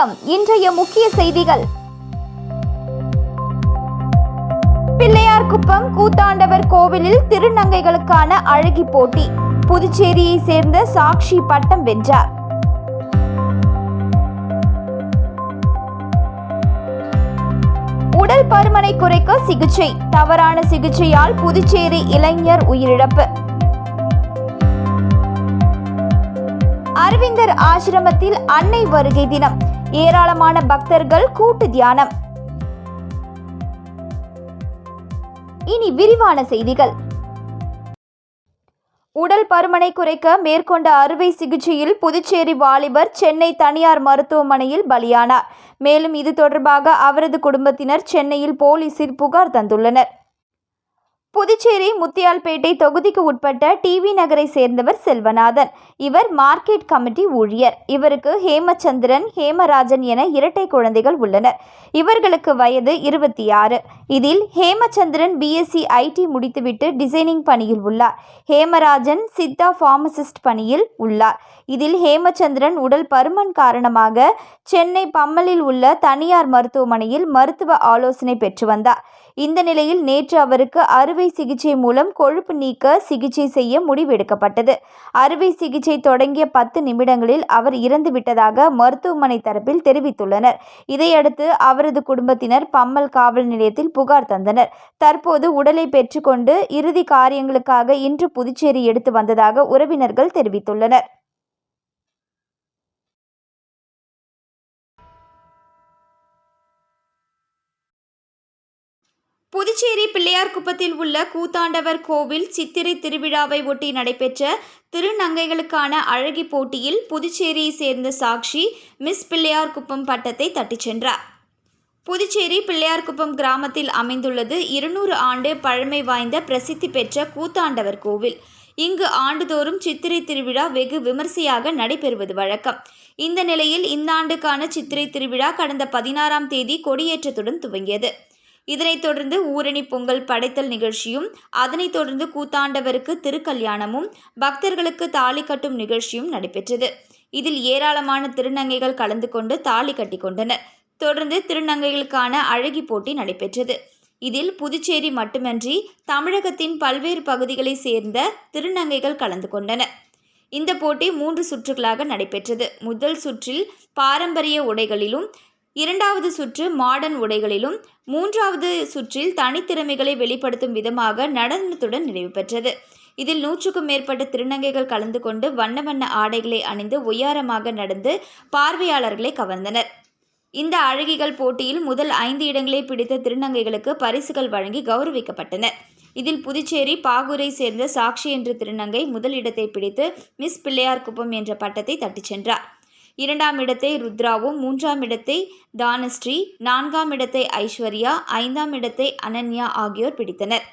வணக்கம் இன்றைய முக்கிய செய்திகள். பிள்ளையார்குப்பம் கூத்தாண்டவர் கோவிலில் திருநங்கைகளுக்கான அழகி போட்டி. புதுச்சேரியை சேர்ந்த சாக்ஷி பட்டம் வென்றார். உடல் பருமனை குறைக்க சிகிச்சை. தவறான சிகிச்சையால் புதுச்சேரி இளைஞர் உயிரிழப்பு. அரவிந்தர் ஆசிரமத்தில் அன்னை வருகை தினம். ஏராளமான பக்தர்கள் கூட்டு தியானம். இனி விரிவான செய்திகள். உடல் பருமனை குறைக்க மேற்கொண்ட அறுவை சிகிச்சையில் புதுச்சேரி வாலிபர் சென்னை தனியார் மருத்துவமனையில் பலியானார். மேலும் இது தொடர்பாக அவரது குடும்பத்தினர் சென்னையில் போலீசில் புகார் தந்துள்ளனர். புதுச்சேரி முத்தியால்பேட்டை தொகுதிக்கு உட்பட்ட டிவி நகரை சேர்ந்தவர் செல்வநாதன். இவர் மார்க்கெட் கமிட்டி ஊழியர். இவருக்கு ஹேமச்சந்திரன் ஹேமராஜன் என இரட்டை குழந்தைகள் உள்ளனர். இவர்களுக்கு வயது இருபத்தி ஆறு இதில் ஹேமச்சந்திரன் பிஎஸ்சி ஐடி முடித்துவிட்டு டிசைனிங் பணியில் உள்ளார். ஹேமராஜன் சித்தா ஃபார்மசிஸ்ட் பணியில் உள்ளார். இதில் ஹேமச்சந்திரன் உடல் பருமன் காரணமாக சென்னை பம்மலில் உள்ள தனியார் மருத்துவமனையில் மருத்துவ ஆலோசனை பெற்று வந்தார். இந்த நிலையில் நேற்று அவருக்கு அறுவை சிகிச்சை மூலம் கொழுப்பு நீக்க சிகிச்சை செய்ய முடிவெடுக்கப்பட்டது. அறுவை சிகிச்சை தொடங்கிய பத்து நிமிடங்களில் அவர் இறந்துவிட்டதாக மருத்துவமனை தரப்பில் தெரிவித்துள்ளனர். இதையடுத்து அவரது குடும்பத்தினர் பம்மல் காவல் நிலையத்தில் புகார் தந்தனர். தற்போது உடலை பெற்றுக்கொண்டு இறுதி காரியங்களுக்காக இன்று புதுச்சேரி எடுத்து வந்ததாக உறவினர்கள் தெரிவித்துள்ளனர். புதுச்சேரி பிள்ளையார்குப்பத்தில் உள்ள கூத்தாண்டவர் கோவில் சித்திரை திருவிழாவை ஒட்டி நடைபெற்ற திருநங்கைகளுக்கான அழகி போட்டியில் புதுச்சேரியை சேர்ந்த சாக்ஷி மிஸ் பிள்ளையார்குப்பம் பட்டத்தை தட்டிச் சென்றார். புதுச்சேரி பிள்ளையார்குப்பம் கிராமத்தில் அமைந்துள்ளது இருநூறு ஆண்டு பழமை வாய்ந்த பிரசித்தி பெற்ற கூத்தாண்டவர் கோவில். இங்கு ஆண்டுதோறும் சித்திரை திருவிழா வெகு விமர்சையாக நடைபெறுவது வழக்கம். இந்த நிலையில் இந்த ஆண்டுக்கான சித்திரை திருவிழா கடந்த பதினாறாம் தேதி கொடியேற்றத்துடன் துவங்கியது. இதனைத் தொடர்ந்து ஊரணி பொங்கல் படைத்தல் நிகழ்ச்சியும் அதனைத் தொடர்ந்து கூத்தாண்டவருக்கு திருக்கல்யாணமும் பக்தர்களுக்கு தாலி கட்டும் நிகழ்ச்சியும் நடைபெற்றது. இதில் ஏராளமான திருநங்கைகள் கலந்து கொண்டு தாலி கட்டி கொண்டனர். தொடர்ந்து திருநங்கைகளுக்கான அழகி போட்டி நடைபெற்றது. இதில் புதுச்சேரி மட்டுமன்றி தமிழகத்தின் பல்வேறு பகுதிகளைச் சேர்ந்த திருநங்கைகள் கலந்து கொண்டனர். இந்த போட்டி மூன்று சுற்றுகளாக நடைபெற்றது. முதல் சுற்றில் பாரம்பரிய உடைகளிலும் இரண்டாவது சுற்று மாடர்ன் உடைகளிலும் மூன்றாவது சுற்றில் தனித்திறமைகளை வெளிப்படுத்தும் விதமாக நடனத்துடன் நிறைவு பெற்றது. இதில் நூற்றுக்கும் மேற்பட்ட திருநங்கைகள் கலந்து கொண்டு வண்ண வண்ண ஆடைகளை அணிந்து ஒய்யாரமாக நடந்து பார்வையாளர்களை கவர்ந்தனர். இந்த அழகிகள் போட்டியில் முதல் ஐந்து இடங்களை பிடித்த திருநங்கைகளுக்கு பரிசுகள் வழங்கி கௌரவிக்கப்பட்டனர். இதில் புதுச்சேரி பாகூரை சேர்ந்த சாக்ஷி என்ற திருநங்கை முதல் இடத்தை பிடித்து மிஸ் பிள்ளையார்குப்பம் என்ற பட்டத்தை தட்டிச் சென்றார். இரண்டாம் இடத்தை ருத்ராவும் மூன்றாம் இடத்தை தானஸ்ரீ நான்காம் இடத்தை ஐஸ்வர்யா ஐந்தாம் இடத்தை அனன்யா ஆகியோர் பிடித்தனர்.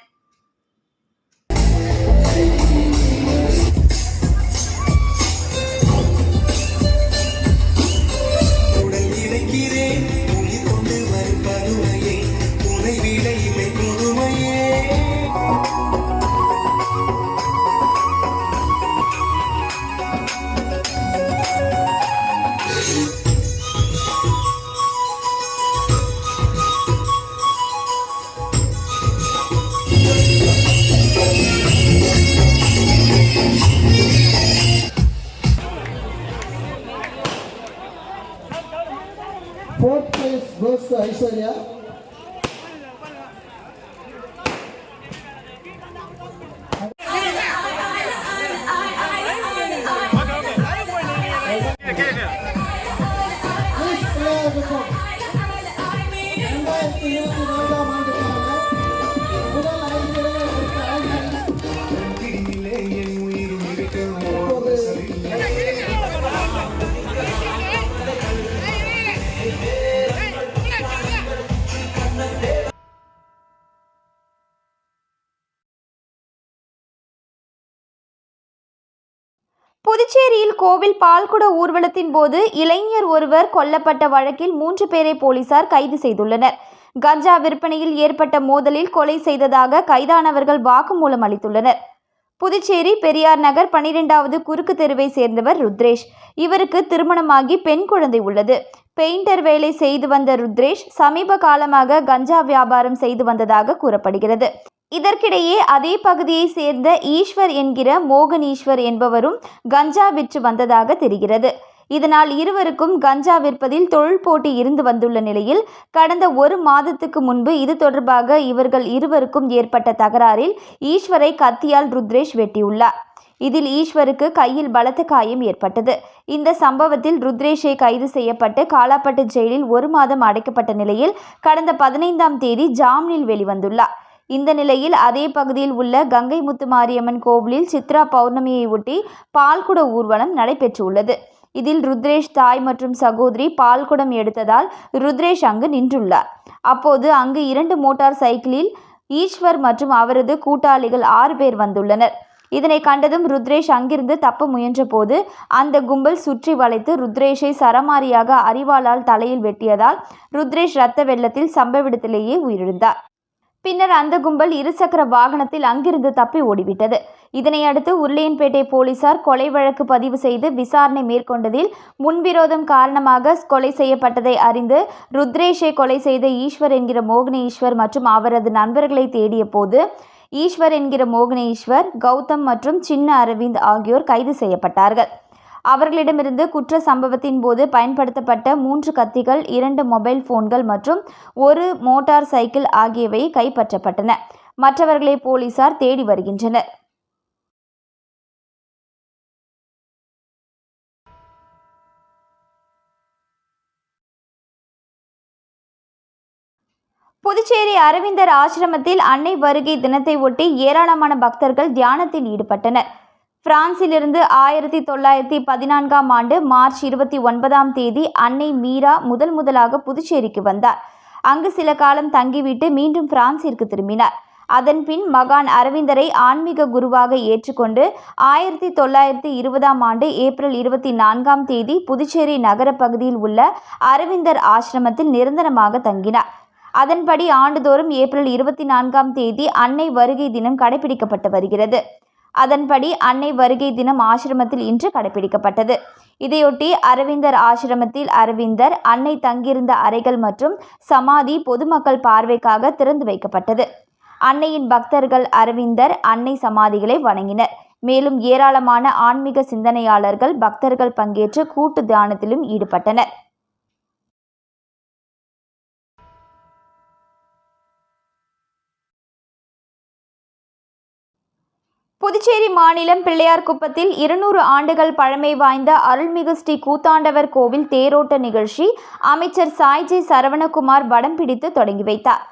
இருபத்தி நான்காம் ஆண்டுக்கான முதல் ஐந்து புதுச்சேரியில் கோவில் பால்குட ஊர்வலத்தின் போது இளைஞர் ஒருவர் கொல்லப்பட்ட வழக்கில் மூன்று பேரை போலீசார் கைது செய்துள்ளனர். கஞ்சா விற்பனையில் ஏற்பட்ட மோதலில் கொலை செய்ததாக கைதானவர்கள் வாக்குமூலம் அளித்துள்ளனர். புதுச்சேரி பெரியார் நகர் பனிரெண்டாவது குறுக்கு தெருவை சேர்ந்தவர் ருத்ரேஷ். இவருக்கு திருமணமாகி பெண் குழந்தை உள்ளது. பெயிண்டர் வேலை செய்து வந்த ருத்ரேஷ் சமீப காலமாக கஞ்சா வியாபாரம் செய்து வந்ததாக கூறப்படுகிறது. இதற்கிடையே அதே பகுதியை சேர்ந்த ஈஸ்வர் என்கிற மோகன் ஈஸ்வர் என்பவரும் கஞ்சா விற்று வந்ததாக தெரிகிறது. இதனால் இருவருக்கும் கஞ்சா விற்பதில் தொழில் போட்டி இருந்து வந்துள்ள நிலையில் கடந்த ஒரு மாதத்துக்கு முன்பு இது தொடர்பாக இவர்கள் இருவருக்கும் ஏற்பட்ட தகராறில் ஈஸ்வரை கத்தியால் ருத்ரேஷ் வெட்டியுள்ளார். இதில் ஈஸ்வருக்கு கையில் பலத்த காயம் ஏற்பட்டது. இந்த சம்பவத்தில் ருத்ரேஷை கைது செய்யப்பட்டு காலாப்பட்டு ஜெயிலில் ஒரு மாதம் அடைக்கப்பட்ட நிலையில் கடந்த பதினைந்தாம் தேதி ஜாமீனில் வெளிவந்துள்ளார். இந்த நிலையில் அதே பகுதியில் உள்ள கங்கை முத்து மாரியம்மன் கோவிலில் சித்ரா பௌர்ணமியை ஒட்டி பால்குட ஊர்வலம் நடைபெற்றுள்ளது. இதில் ருத்ரேஷ் தாய் மற்றும் சகோதரி பால்குடம் எடுத்ததால் ருத்ரேஷ் அங்கு நின்றுள்ளார். அப்போது அங்கு இரண்டு மோட்டார் சைக்கிளில் ஈஸ்வர் மற்றும் அவரது கூட்டாளிகள் ஆறு பேர் வந்துள்ளனர். இதனை கண்டதும் ருத்ரேஷ் அங்கிருந்து தப்ப முயன்றபோது அந்த கும்பல் சுற்றி வளைத்து ருத்ரேஷை சரமாரியாக அரிவாளால் தலையில் வெட்டியதால் ருத்ரேஷ் இரத்த வெள்ளத்தில் சம்பவ இடத்திலேயே உயிரிழந்தார். பின்னர் அந்த கும்பல் இருசக்கர வாகனத்தில் அங்கிருந்து தப்பி ஓடிவிட்டது. இதனையடுத்து உருளையன்பேட்டை போலீசார் கொலை வழக்கு பதிவு செய்து விசாரணை மேற்கொண்டதில் முன்விரோதம் காரணமாக கொலை செய்யப்பட்டதை அறிந்து ருத்ரேஷை கொலை செய்த ஈஸ்வர் என்கிற மோகனேஸ்வர் மற்றும் அவரது நண்பர்களை தேடிய போது ஈஸ்வர் என்கிற மோகனேஸ்வர் கௌதம் மற்றும் சின்ன அரவிந்த் ஆகியோர் கைது செய்யப்பட்டார்கள். அவர்களிடமிருந்து குற்ற சம்பவத்தின் போது பயன்படுத்தப்பட்ட மூன்று கத்திகள் இரண்டு மொபைல் போன்கள் மற்றும் ஒரு மோட்டார் சைக்கிள் ஆகியவை கைப்பற்றப்பட்டன. மற்றவர்களை போலீசார் தேடி வருகின்றனர். புதுச்சேரி அரவிந்தர் ஆசிரமத்தில் அன்னை வருகை தினத்தை ஒட்டி ஏராளமான பக்தர்கள் தியானத்தில் ஈடுபட்டனர். பிரான்சிலிருந்து ஆயிரத்தி தொள்ளாயிரத்தி பதினான்காம் ஆண்டு மார்ச் இருபத்தி ஒன்பதாம் தேதி அன்னை மீரா முதல் முதலாக புதுச்சேரிக்கு வந்தார். அங்கு சில காலம் தங்கிவிட்டு மீண்டும் பிரான்சிற்கு திரும்பினார். அதன்பின் மகான் அரவிந்தரை ஆன்மீக குருவாக ஏற்றுக்கொண்டு ஆயிரத்தி தொள்ளாயிரத்தி இருபதாம் ஆண்டு ஏப்ரல் இருபத்தி நான்காம் தேதி புதுச்சேரி நகர பகுதியில் உள்ள அரவிந்தர் ஆசிரமத்தில் நிரந்தரமாக தங்கினார். அதன்படி ஆண்டுதோறும் ஏப்ரல் இருபத்தி நான்காம் தேதி அன்னை வருகை தினம் கடைபிடிக்கப்பட்டு வருகிறது. அதன்படி அன்னை வருகை தினம் ஆசிரமத்தில் இன்று கடைபிடிக்கப்பட்டது. இதையொட்டி அரவிந்தர் ஆசிரமத்தில் அரவிந்தர் அன்னை தங்கியிருந்த அறைகள் மற்றும் சமாதி பொதுமக்கள் பார்வைக்காக திறந்து வைக்கப்பட்டது. அன்னையின் பக்தர்கள் அரவிந்தர் அன்னை சமாதிகளை வணங்கினர். மேலும் ஏராளமான ஆன்மீக சிந்தனையாளர்கள் பக்தர்கள் பங்கேற்று கூட்டு தியானத்திலும் ஈடுபட்டனர். புதுச்சேரி மாநிலம் பிள்ளையார்குப்பத்தில் இருநூறு ஆண்டுகள் பழமை வாய்ந்த அருள்மிகு ஸ்ரீ கூத்தாண்டவர் கோவில் தேரோட்ட நிகழ்ச்சி அமைச்சர் சாய்ஜி சரவணகுமார் வடம் பிடித்து தொடங்கி வைத்தார்.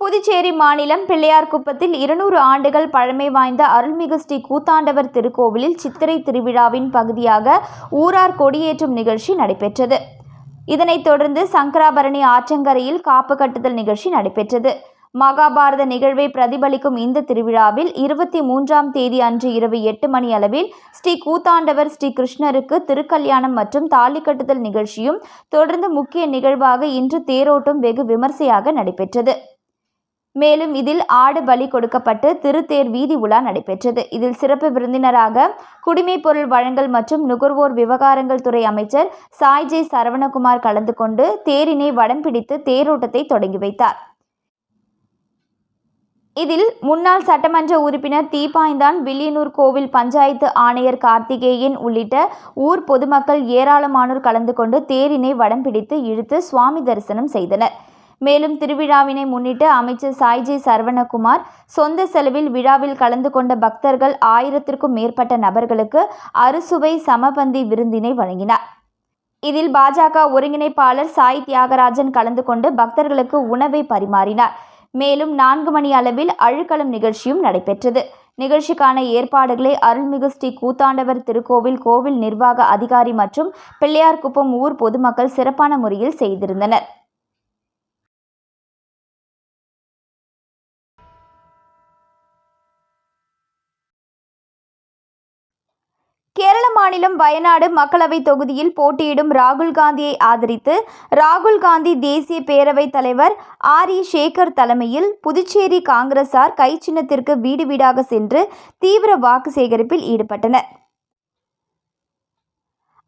புதுச்சேரி மாநிலம் பிள்ளையார்குப்பத்தில் இருநூறு ஆண்டுகள் பழமை வாய்ந்த அருள்மிகு ஸ்ரீ கூத்தாண்டவர் திருக்கோவிலில் சித்திரை திருவிழாவின் பகுதியாக ஊரார் கொடியேற்றும் நிகழ்ச்சி நடைபெற்றது. இதனைத் தொடர்ந்து சங்கராபரணி ஆற்றங்கரையில் காப்பு கட்டுதல் நிகழ்ச்சி நடைபெற்றது. மகாபாரத நிகழ்வை பிரதிபலிக்கும் இந்த திருவிழாவில் இருபத்தி மூன்றாம் தேதி அன்று இரவு எட்டு மணி அளவில் ஸ்ரீ கூத்தாண்டவர் ஸ்ரீ கிருஷ்ணருக்கு திருக்கல்யாணம் மற்றும் தாலி கட்டுதல் நிகழ்ச்சியும் தொடர்ந்து முக்கிய நிகழ்வாக இன்று தேரோட்டம் வெகு விமர்சையாக நடைபெற்றது. மேலும் இதில் ஆடு பலி கொடுக்கப்பட்டு திருத்தேர் வீதி உலா நடைபெற்றது. இதில் சிறப்பு விருந்தினராக குடிமைப் பொருள் வழங்கல் மற்றும் நுகர்வோர் விவகாரங்கள் துறை அமைச்சர் சாய்ஜே சரவணகுமார் கலந்து கொண்டு தேரினை வடம் பிடித்து தேரோட்டத்தை தொடங்கி வைத்தார். இதில் முன்னாள் சட்டமன்ற உறுப்பினர் தீபாய்ந்தான் வில்லியனூர் கோவில் பஞ்சாயத்து ஆணையர் கார்த்திகேயன் உள்ளிட்ட ஊர் பொதுமக்கள் ஏராளமானோர் கலந்து கொண்டு தேரினை வடம் பிடித்து இழுத்து சுவாமி தரிசனம் செய்தனர். மேலும் திருவிழாவினை முன்னிட்டு அமைச்சர் சாய்ஜி சரவணகுமார் சொந்த செலவில் விழாவில் கலந்து கொண்ட பக்தர்கள் ஆயிரத்திற்கும் மேற்பட்ட நபர்களுக்கு அறுசுவை சமபந்தி விருந்தினை வழங்கினார். இதில் பாஜக ஒருங்கிணைப்பாளர் சாய் தியாகராஜன் கலந்து கொண்டு பக்தர்களுக்கு உணவை பரிமாறினார். மேலும் நான்கு மணி அளவில் அழுக்களம் நிகழ்ச்சியும் நடைபெற்றது. நிகழ்ச்சிக்கான ஏற்பாடுகளை அருள்மிகு ஸ்ரீ கூத்தாண்டவர் திருக்கோவில் கோவில் நிர்வாக அதிகாரி மற்றும் பிள்ளையார்குப்பம் ஊர் பொதுமக்கள் சிறப்பான முறையில் செய்திருந்தனர். கேரள மாநிலம் வயநாடு மக்களவை தொகுதியில் போட்டியிடும் ராகுல் காந்தியை ஆதரித்து ராகுல் காந்தி தேசிய பேரவைத் தலைவர் ஆர் இ சேகர் தலைமையில் புதுச்சேரி காங்கிரசார் கை சின்னத்திற்கு வீடு வீடாக சென்று தீவிர வாக்கு சேகரிப்பில் ஈடுபட்டனர்.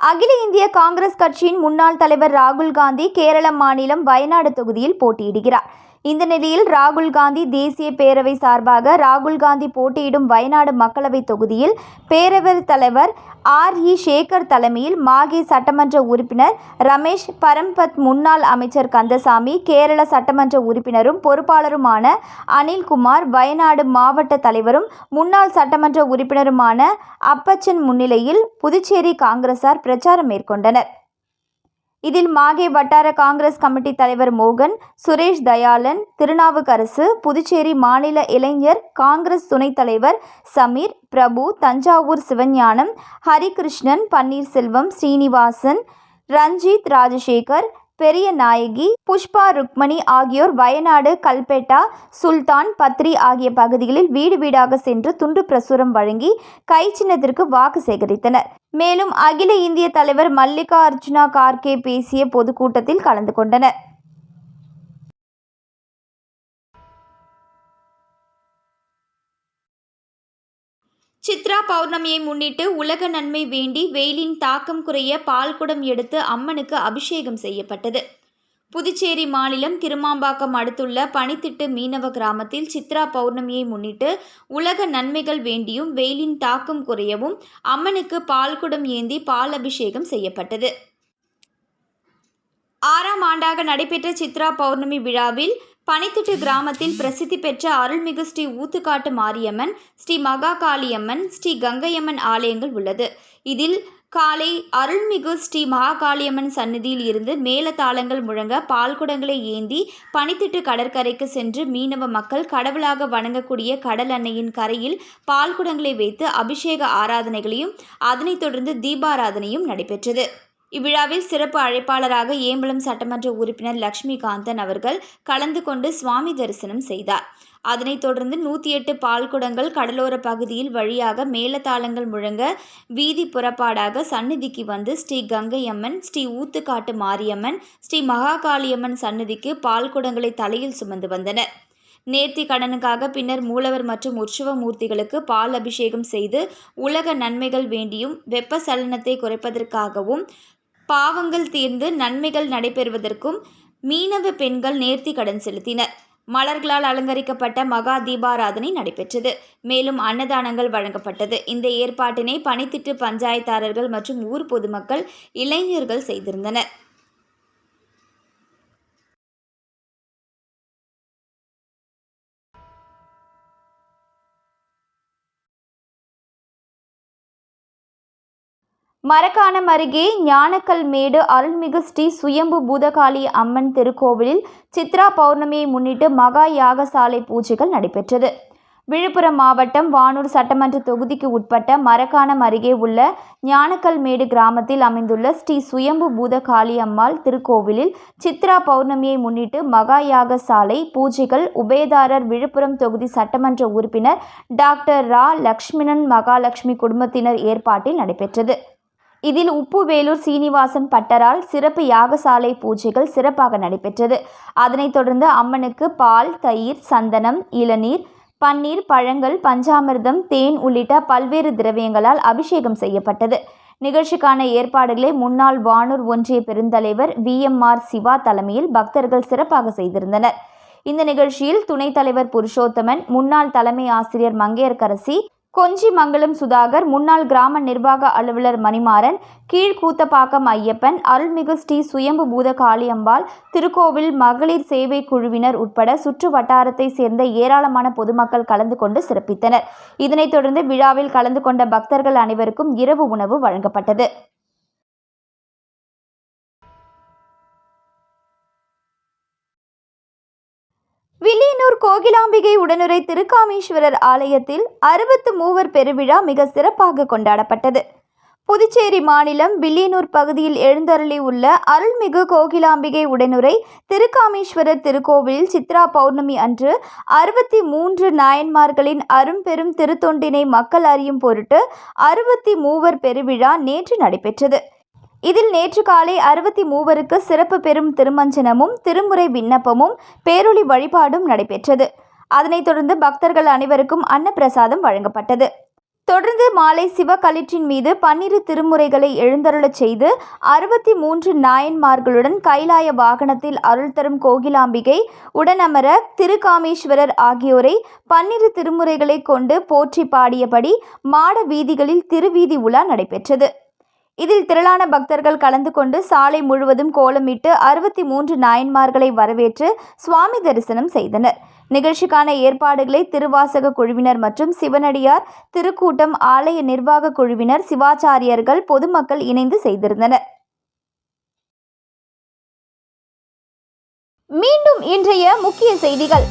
அகில இந்திய காங்கிரஸ் கட்சியின் முன்னாள் தலைவர் ராகுல் காந்தி கேரள மாநிலம் வயநாடு தொகுதியில் போட்டியிடுகிறார். இந்த நிலையில் ராகுல் காந்தி தேசிய பேரவை சார்பாக ராகுல் காந்தி போட்டியிடும் வயநாடு மக்களவை தொகுதியில் பேரவைத் தலைவர் ஆர் இ சேகர் தலைமையில் மாகே சட்டமன்ற உறுப்பினர் ரமேஷ் பரம்பத் முன்னாள் அமைச்சர் கந்தசாமி கேரள சட்டமன்ற உறுப்பினரும் பொறுப்பாளருமான அனில்குமார் வயநாடு மாவட்ட தலைவரும் முன்னாள் சட்டமன்ற உறுப்பினருமான அப்பச்சன் முன்னிலையில் புதுச்சேரி காங்கிரசார் பிரச்சாரம் மேற்கொண்டனர். இதில் மாகே வட்டார காங்கிரஸ் கமிட்டி தலைவர் மோகன் சுரேஷ் தயாளன் திருநாவுக்கரசு புதுச்சேரி மாநில இளைஞர் காங்கிரஸ் துணைத் தலைவர் சமீர் பிரபு தஞ்சாவூர் சிவஞானம் ஹரிகிருஷ்ணன் பன்னீர்செல்வம் ஸ்ரீனிவாசன் ரஞ்சித் ராஜசேகர் பெரிய நாயகி புஷ்பா ருக்மணி ஆகியோர் வயநாடு கல்பேட்டா சுல்தான் பத்ரி ஆகிய பகுதிகளில் வீடு வீடாக சென்று துண்டு பிரசுரம் வழங்கி கை சின்னத்திற்கு வாக்கு சேகரித்தனர். மேலும் அகில இந்திய தலைவர் மல்லிகா அர்ஜுனா கார்கே பேசிய பொதுக்கூட்டத்தில் கலந்து கொண்டனர். சித்ரா பௌர்ணமியை முன்னிட்டு உலக நன்மை வேண்டி வெயிலின் தாக்கம் குறைய பால்குடம் எடுத்து அம்மனுக்கு அபிஷேகம் செய்யப்பட்டது. புதுச்சேரி மாநிலம் கிருமாம்பாக்கம் அடுத்துள்ள பனித்திட்டு மீனவ கிராமத்தில் சித்ரா பௌர்ணமியை முன்னிட்டு உலக நன்மைகள் வேண்டியும் வெயிலின் தாக்கம் குறையவும் அம்மனுக்கு பால்குடம் ஏந்தி பால் அபிஷேகம் செய்யப்பட்டது. ஆறாம் ஆண்டாக நடைபெற்ற சித்ரா பௌர்ணமி விழாவில் பனித்திட்டு கிராமத்தில் பிரசித்தி பெற்ற அருள்மிகு ஸ்ரீ ஊத்துக்காட்டு மாரியம்மன் ஸ்ரீ மகா காளியம்மன் ஸ்ரீ கங்கையம்மன் ஆலயங்கள் உள்ளது. இதில் காலை அருள்மிகு ஸ்ரீ மகாகாளியம்மன் சன்னதியில் இருந்து மேலதாளங்கள் முழங்க பால்குடங்களை ஏந்தி பனித்திட்டு கடற்கரைக்கு சென்று மீனவ மக்கள் கடவுளாக வணங்கக்கூடிய கடல் அன்னையின் கரையில் பால்குடங்களை வைத்து அபிஷேக ஆராதனைகளையும் அதனைத் தொடர்ந்து தீபாராதனையும் நடைபெற்றது. இவ்விழாவில் சிறப்பு அழைப்பாளராக ஏம்பலம் சட்டமன்ற உறுப்பினர் லக்ஷ்மிகாந்தன் அவர்கள் கலந்து கொண்டு சுவாமி தரிசனம் செய்தார். அதனைத் தொடர்ந்து நூற்றி எட்டு பால்குடங்கள் கடலோர பகுதியில் வழியாக மேலதாளங்கள் முழங்க வீதி புறப்பாடாக சந்நிதிக்கு வந்து ஸ்ரீ கங்கையம்மன் ஸ்ரீ ஊத்துக்காட்டு மாரியம்மன் ஸ்ரீ மகாகாளியம்மன் சந்நிதிக்கு பால்குடங்களை தலையில் சுமந்து வந்தனர். நேர்த்தி கடனுக்காக பின்னர் மூலவர் மற்றும் உற்சவ மூர்த்திகளுக்கு பால் அபிஷேகம் செய்து உலக நன்மைகள் வேண்டியும் வெப்ப சலனத்தை குறைப்பதற்காகவும் பாவங்கள் தீர்ந்து நன்மைகள் நடைபெறுவதற்கும் மீனவ பெண்கள் நேர்த்தி கடன் செலுத்தினர். மலர்களால் அலங்கரிக்கப்பட்ட மகா தீபாராதனை நடைபெற்றது. மேலும் அன்னதானங்கள் வழங்கப்பட்டது. இந்த ஏற்பாட்டினை பனித்திட்டு பஞ்சாயத்தாரர்கள் மற்றும் ஊர் பொதுமக்கள் இளைஞர்கள் செய்திருந்தனர். மரக்காணம் அருகே ஞானக்கல்மேடு அருள்மிகு ஸ்ரீ சுயம்பு பூதகாளி அம்மன் திருக்கோவிலில் சித்ரா பௌர்ணமியை முன்னிட்டு மகா யாகசாலை பூஜைகள் நடைபெற்றது. விழுப்புரம் மாவட்டம் வானூர் சட்டமன்ற தொகுதிக்கு உட்பட்ட மரக்காணம் அருகே உள்ள ஞானக்கல்மேடு கிராமத்தில் அமைந்துள்ள ஸ்ரீ சுயம்பு பூதகாளி அம்மாள் திருக்கோவிலில் சித்ரா பௌர்ணமியை முன்னிட்டு மகா யாகசாலை பூஜைகள் உபயதாரர் விழுப்புரம் தொகுதி சட்டமன்ற உறுப்பினர் டாக்டர் ரா லக்ஷ்மணன் மகாலட்சுமி குடும்பத்தினர் ஏற்பாட்டில் நடைபெற்றது. இதில் உப்புவேலூர் சீனிவாசன் பட்டரால் சிறப்பு யாகசாலை பூஜைகள் சிறப்பாக நடைபெற்றது. அதனைத் தொடர்ந்து அம்மனுக்கு பால் தயிர் சந்தனம் இளநீர் பன்னீர் பழங்கள் பஞ்சாமிர்தம் தேன் உள்ளிட்ட பல்வேறு திரவியங்களால் அபிஷேகம் செய்யப்பட்டது. நிகழ்ச்சிக்கான ஏற்பாடுகளை முன்னாள் வானூர் ஒன்றிய பெருந்தலைவர் விஎம்ஆர் சிவா தலைமையில் பக்தர்கள் சிறப்பாக செய்திருந்தனர். இந்த நிகழ்ச்சியில் துணைத் தலைவர் புருஷோத்தமன் முன்னாள் தலைமை ஆசிரியர் மங்கையர்கரசி கொஞ்சிமங்கலம் சுதாகர் முன்னாள் கிராம நிர்வாக அலுவலர் மணிமாறன் கீழ்கூத்தப்பாக்கம் ஐயப்பன் அருள்மிகு ஸ்ரீ சுயம்பு பூத காளியம்பாள் திருக்கோவில் மகளிர் சேவை குழுவினர் உட்பட சுற்று வட்டாரத்தை சேர்ந்த ஏராளமான பொதுமக்கள் கலந்து கொண்டு சிறப்பித்தனர். இதனைத் தொடர்ந்து விழாவில் கலந்து கொண்ட பக்தர்கள் அனைவருக்கும் இரவு உணவு வழங்கப்பட்டது. கோகிலாம்பிகை உடனுரை திருக்காமீஸ்வரர் ஆலயத்தில் அறுபத்து மூவர் பெருவிழா மிக சிறப்பாக கொண்டாடப்பட்டது. புதுச்சேரி மாநிலம் வில்லியனூர் பகுதியில் எழுந்தருளி உள்ள அருள்மிகு கோகிலாம்பிகை உடனுரை திருக்காமீஸ்வரர் திருக்கோவிலில் சித்ரா பௌர்ணமி அன்று அறுபத்தி மூன்று நாயன்மார்களின் அரும்பெரும் திருத்தொண்டினை மக்கள் அறியும் பொருட்டு அறுபத்தி மூவர் பெருவிழா நேற்று நடைபெற்றது. இதில் நேற்று காலை அறுபத்தி மூவருக்கு சிறப்பு பெரும் திருமஞ்சனமும் திருமுறை விண்ணப்பமும் பேரொளி வழிபாடும் நடைபெற்றது. அதனைத் தொடர்ந்து பக்தர்கள் அனைவருக்கும் அன்னப்பிரசாதம் வழங்கப்பட்டது. தொடர்ந்து மாலை சிவகளிற்றின் மீது பன்னிரு திருமுறைகளை எழுந்தருளச் செய்து அறுபத்தி மூன்று நாயன்மார்களுடன் கைலாய வாகனத்தில் அருள் தரும் கோகிலாம்பிகை உடனமர திருகாமேஸ்வரர் ஆகியோரை பன்னிரு திருமுறைகளை கொண்டு போற்றி பாடியபடி மாட வீதிகளில் திருவீதி உலா நடைபெற்றது. இதில் திரளான பக்தர்கள் கலந்து கொண்டு சாலை முழுவதும் கோலமிட்டு அறுபத்தி மூன்று நாயன்மார்களை வரவேற்று சுவாமி தரிசனம் செய்தனர். நிகழ்ச்சிக்கான ஏற்பாடுகளை திருவாசக குழுவினர் மற்றும் சிவனடியார் திருக்கூட்டம் ஆலய நிர்வாக குழுவினர் சிவாச்சாரியர்கள் பொதுமக்கள் இணைந்து செய்திருந்தனர். மீண்டும் இன்றைய முக்கிய செய்திகள்.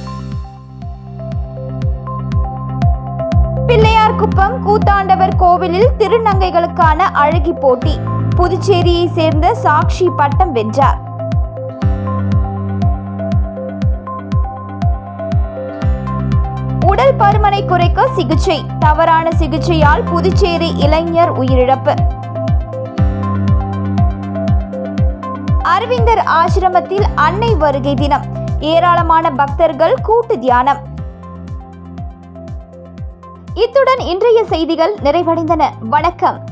குப்பம் கூத்தாண்டவர் கோவிலில் திருநங்கைகளுக்கான அழகி போட்டி. புதுச்சேரியை சேர்ந்த சாக்ஷி பட்டம் வென்றார். உடல் பருமனை குறைக்க சிகிச்சை. தவறான சிகிச்சையால் புதுச்சேரி இளைஞர் உயிரிழப்பு. அரவிந்தர் ஆசிரமத்தில் அன்னை வருகை தினம். ஏராளமான பக்தர்கள் கூட்டு தியானம். இத்துடன் இன்றைய செய்திகள் நிறைவடைந்தன. வணக்கம்.